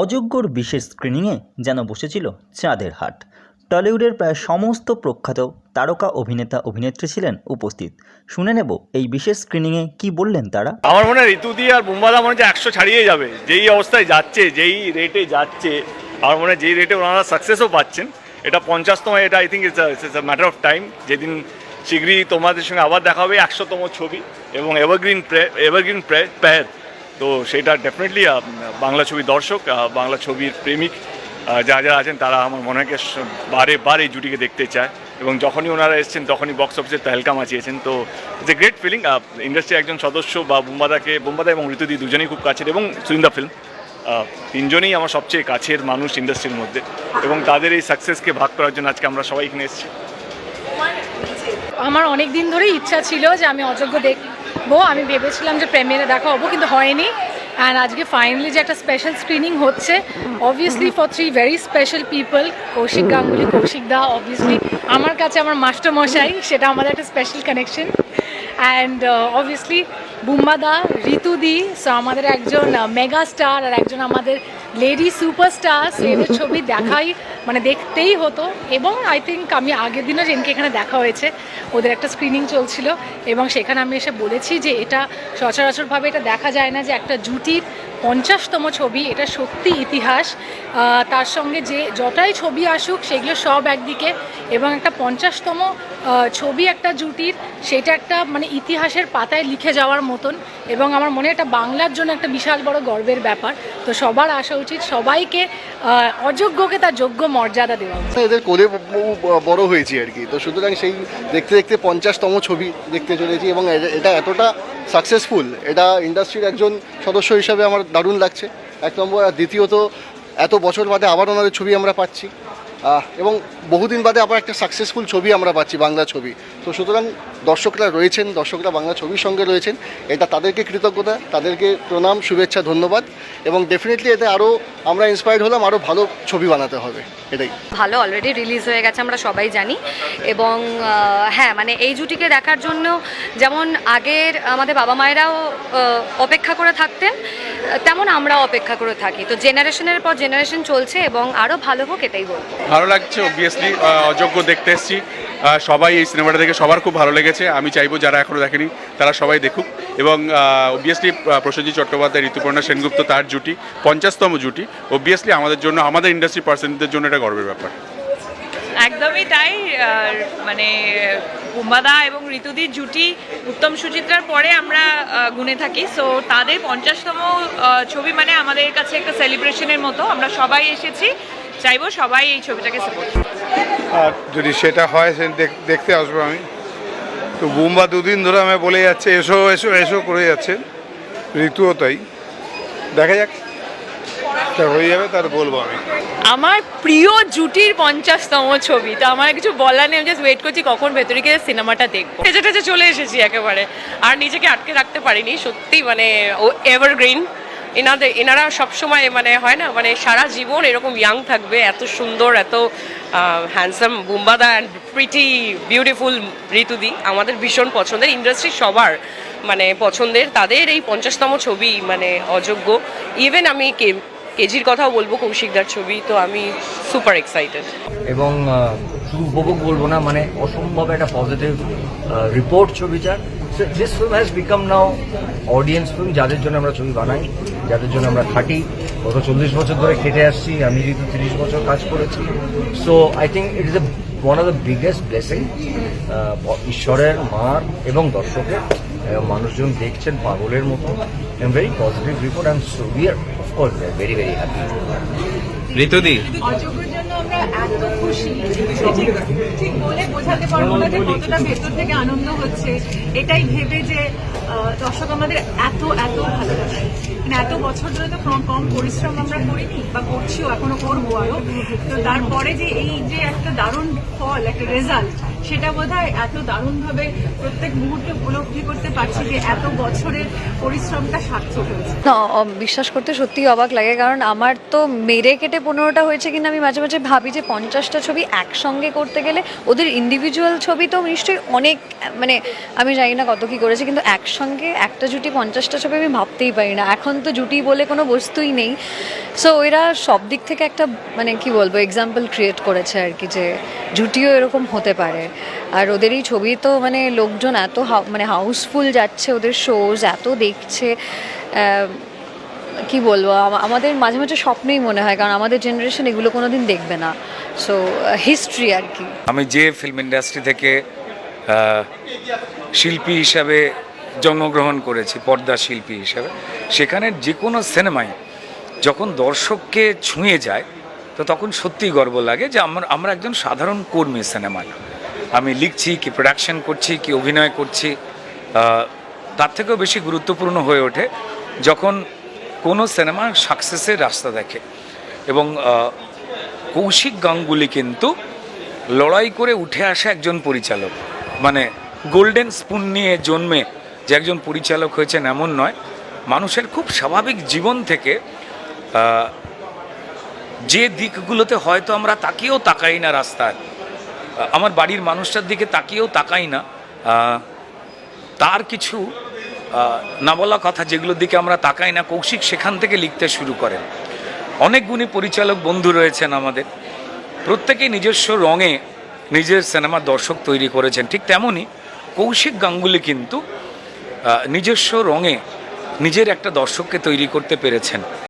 অযোগ্যর বিশেষ স্ক্রিনিংয়ে যেন বসেছিল চাঁদের হাট। টলিউডের প্রায় সমস্ত প্রখ্যাত তারকা অভিনেতা অভিনেত্রী ছিলেন উপস্থিত। শুনে নেব এই বিশেষ স্ক্রিনিংয়ে কি বললেন তারা? আমার মনে হয় ঋতুদি আর বুম্বাদা মনে হচ্ছে একশো ছাড়িয়ে যাবে। যেই অবস্থায় যাচ্ছে, যেই রেটে যাচ্ছে, আমার মনে হয় যেই রেটে ওনারা সাকসেসও পাচ্ছেন, এটা পঞ্চাশতম, এটা I think it's a matter of time যেদিন শীঘ্রই তোমাদের সঙ্গে আবার দেখা হবে একশোতম ছবি এবং এভারগ্রিন প্রে এভারগ্রিন প্রে প্যার তো সেটা ডেফিনেটলি বাংলা ছবি দর্শক বাংলা ছবির প্রেমিক আহ, যারা আছেন তারা আমার মনে হয় বারে বারে জুটিকে দেখতে চায়। এবং যখনই ওনারা এসেছেন তখনই বক্স অফিসে তহলকা মাচিয়েছেন তো এ গ্রেট ফিলিং ইন্ডাস্ট্রি একজন সদস্য বা বুম্বাদাকে বুম্বাদা এবং ঋতুদি দুজনেই খুব কাছের এবং সুইন্দা ফিল্ম তিনজনেই আমার সবচেয়ে কাছের মানুষ ইন্ডাস্ট্রির মধ্যে। এবং তাদের এই সাকসেসকে ভাগ করার জন্য আজকে আমরা সবাই এখানে এসেছি। আমার অনেক দিন ধরেই ইচ্ছা ছিল যে আমি অযোগ্য দেখব। আমি ভেবেছিলাম যে প্রেমিয়ারে দেখা হব, কিন্তু হয়নি। অ্যান্ড আজকে ফাইনালি যে একটা স্পেশাল স্ক্রিনিং হচ্ছে obviously for three very special people Kaushik Ganguly, Kaushik da obviously আমার কাছে আমার মাস্টার মশাই সেটা আমাদের একটা special connection and obviously Bumba da, Ritu di so আমাদের একজন মেগা স্টার আর একজন আমাদের লেডি সুপারস্টার এদের ছবি দেখাই মানে দেখতেই হতো। এবং আই থিঙ্ক আমি আগের দিনও যেনকে এখানে দেখা হয়েছে, ওদের একটা স্ক্রিনিং চলছিল, এবং সেখানে আমি এসে বলেছি যে এটা সচরাচরভাবে এটা দেখা যায় না যে একটা জুটির পঞ্চাশতম ছবি, এটা সত্যি ইতিহাস। তার সঙ্গে যে যটাই ছবি আসুক, সেগুলো সব একদিকে, এবং একটা পঞ্চাশতম ছবি একটা জুটির, সেটা একটা মানে ইতিহাসের পাতায় লিখে যাওয়ার মতন এবং আমার মনে এটা বাংলার জন্য একটা বিশাল বড় গর্বের ব্যাপার। তো সবার আসা উচিত সবাইকে অযোগ্যকে তার যোগ্য মর্যাদা দেওয়া। এদের কোলে বড় হয়েছি আর কি। তো সুতরাং সেই দেখতে দেখতে পঞ্চাশতম ছবি দেখতে চলেছি এবং এটা এতটা সাকসেসফুল এটা ইন্ডাস্ট্রির একজন সদস্য হিসাবে আমার দারুণ লাগছে। এক নম্বর আর দ্বিতীয়ত, এত বছর বাদে আবার ওনাদের ছবি আমরা পাচ্ছি। এবং বহুদিন বাদে আবার একটা সাকসেসফুল ছবি আমরা পাচ্ছি বাংলা ছবি। তো সুতরাং দর্শকরা রয়েছেন দর্শকরা বাংলা ছবির সঙ্গে রয়েছেন। এটা তাদেরকে কৃতজ্ঞতা তাদেরকে প্রণাম শুভেচ্ছা ধন্যবাদ এবং ডেফিনেটলি এতে আরও আমরা ইন্সপায়ার্ড হলাম আরও ভালো ছবি বানাতে হবে এটাই। ভালো অলরেডি রিলিজ হয়ে গেছে আমরা সবাই জানি। এবং হ্যাঁ মানে এই জুটিকে দেখার জন্য যেমন আগের আমাদের বাবা মায়েরাও অপেক্ষা করে থাকতেন তেমন আমরা অপেক্ষা করে থাকি। তো জেনারেশনের পর জেনারেশন চলছে এবং আরও ভালো হোক এটাই বলব। ভালো লাগছে অবভিয়াসলি অযোগ্য দেখতে এসেছি। সবাই এই সিনেমাটা দেখে সবার খুব ভালো লেগেছে। আমি চাইব যারা এখনও দেখেনি তারা সবাই দেখুক। এবং অবভিয়াসলি প্রসেনজিৎ চট্টোপাধ্যায় ঋতুপর্ণা সেনগুপ্ত তার জুটি পঞ্চাশতম জুটি। অবভিয়াসলি আমাদের জন্য আমাদের ইন্ডাস্ট্রি পার্সনদের জন্য এটা গর্বের ব্যাপার। একদমই তাই মানে কুম্বাদা এবং ঋতুদির জুটি উত্তম সুচিত্রার পরে আমরা গুনে থাকি। সো তাদের পঞ্চাশতম ছবি মানে আমাদের কাছে একটা সেলিব্রেশনের মতো। আমরা সবাই এসেছি চাইব সবাই এই ছবিটাকে সাপোর্ট আর যদি সেটা হয় দেখতে আসব আমি। তো বুম্বা দুদিন ধরে আমি বলে যাচ্ছে, এসো এসো এসো, করে যাচ্ছে। ঋতুও তাই। দেখা যাক। হয়ে যাবে, তার বলব আমি। আমার প্রিয় জুটির পঞ্চাশতম ছবি, তো আমার কিছু বলার নেই জাস্ট ওয়েট করছি কখন ভেতরে গিয়ে সিনেমাটা দেখব। টেচে চলে এসেছি একেবারে। আর নিজেকে আটকে রাখতে পারিনি সত্যি মানে ও এভারগ্রিন এনাদের, এনারা সবসময় মানে হয় না মানে সারা জীবন এরকম ইয়াং থাকবে, এত সুন্দর, এত হ্যান্ডসাম বুম্বাদা অ্যান্ড প্রিটি বিউটিফুল ঋতুদি আমাদের ভীষণ পছন্দের ইন্ডাস্ট্রি সবার মানে পছন্দের, তাদের এই পঞ্চাশতম ছবি মানে অযোগ্য। ইভেন আমি কে, কেজির কথাও বলব, কৌশিকদার ছবি, তো আমি সুপার এক্সাইটেড এবং শুধু উপভোগ বলব না মানে অসম্ভব একটা পজিটিভ রিপোর্ট ছবিটার this film has become now audience film যাদের জন্য আমরা ছবি বানাই। যাদের জন্য আমরা খাটি। গত চল্লিশ বছর ধরে খেটে আসছি আমি যেহেতু তিরিশ বছর কাজ করেছি। So I think it is one of the biggest blessing ঈশ্বরের মার এবং দর্শকের এবং মানুষজন দেখছেন পাগলের মতো। Am very positive report I am so we are of course very very happy Ritudi. অযোগ্যর জন্য আমরা এত খুশি। ঠিক ঠিক বলে বোঝাতে পারব না যে কতটা ভেতর থেকে আনন্দ হচ্ছে। এটাই ভেবে যে দর্শক আমাদের এত এত ভালোবাসে। এত বছর ধরে তো কম কম পরিশ্রম আমরা করিনি বা করছিও, এখনও করব আরও। তো তারপরে যে এই যে একটা দারুণ ফল, একটা রেজাল্ট সেটা বোধহয় এত দারুণভাবে প্রত্যেক মুহূর্তে উপলব্ধি করতে পারছি যে এত বছরের পরিশ্রমটা সার্থক হয়েছে। বিশ্বাস করতে সত্যিই অবাক লাগে, কারণ আমার তো মেরে কেটে পনেরোটা হয়েছে কিনা আমি মাঝে মাঝে ভাবি যে পঞ্চাশটা ছবি একসঙ্গে করতে গেলে ওদের ইন্ডিভিজুয়াল ছবি তো নিশ্চয়ই অনেক মানে আমি জানি না কত কি করেছে, কিন্তু একসঙ্গে একটা জুটি পঞ্চাশটা ছবি আমি ভাবতেই পারি না। এখন তো জুটি বলে কোনো বস্তুই নেই। সো এরা সব দিক থেকে একটা মানে কি বলব এক্সাম্পল ক্রিয়েট করেছে আর কি যে জুটিও এরকম হতে পারে। আর ওদের এই ছবি তো মানে লোকজন এত মানে হাউসফুল যাচ্ছে ওদের শোজ এত দেখছে কি বলব আমাদের মাঝে মাঝে স্বপ্নই মনে হয়, কারণ আমাদের জেনারেশন এগুলো কোনো দিন দেখবে না। সো হিস্ট্রি আর কি। আমি যে ফিল্ম ইন্ডাস্ট্রি থেকে শিল্পী হিসাবে জন্মগ্রহণ করেছি, পর্দা শিল্পী হিসাবে, সেখানে যে কোনো সিনেমায় যখন দর্শককে ছুঁয়ে যায়, তো তখন সত্যিই গর্ব লাগে যে আমরা আমরা একজন সাধারণ কর্মী সিনেমায় আমি লিখছি, কি প্রোডাকশন করছি, কি অভিনয় করছি তার থেকেও বেশি গুরুত্বপূর্ণ হয়ে ওঠে যখন কোনো সিনেমা সাকসেসের রাস্তা দেখে। এবং কৌশিক গাঙ্গুলি কিন্তু লড়াই করে উঠে আসা একজন পরিচালক। মানে গোল্ডেন স্পুন নিয়ে জন্মে যে একজন পরিচালক হয়েছেন এমন নয়, মানুষের খুব স্বাভাবিক জীবন থেকে যে দিকগুলোতে হয়তো আমরা তাকিয়েও তাকাই না রাস্তায় আমার বাড়ির মানুষটার দিকে তাকিয়েও তাকাই না। তার কিছু না বলা কথা যেগুলোর দিকে আমরা তাকাই না, কৌশিক সেখান থেকে লিখতে শুরু করেন। অনেক গুণী পরিচালক বন্ধু রয়েছেন আমাদের। প্রত্যেকেই নিজস্ব রঙে নিজের সিনেমার দর্শক তৈরি করেছেন। ঠিক তেমনই কৌশিক গাঙ্গুলি কিন্তু নিজস্ব রঙে নিজের একটা দর্শককে তৈরি করতে পেরেছেন।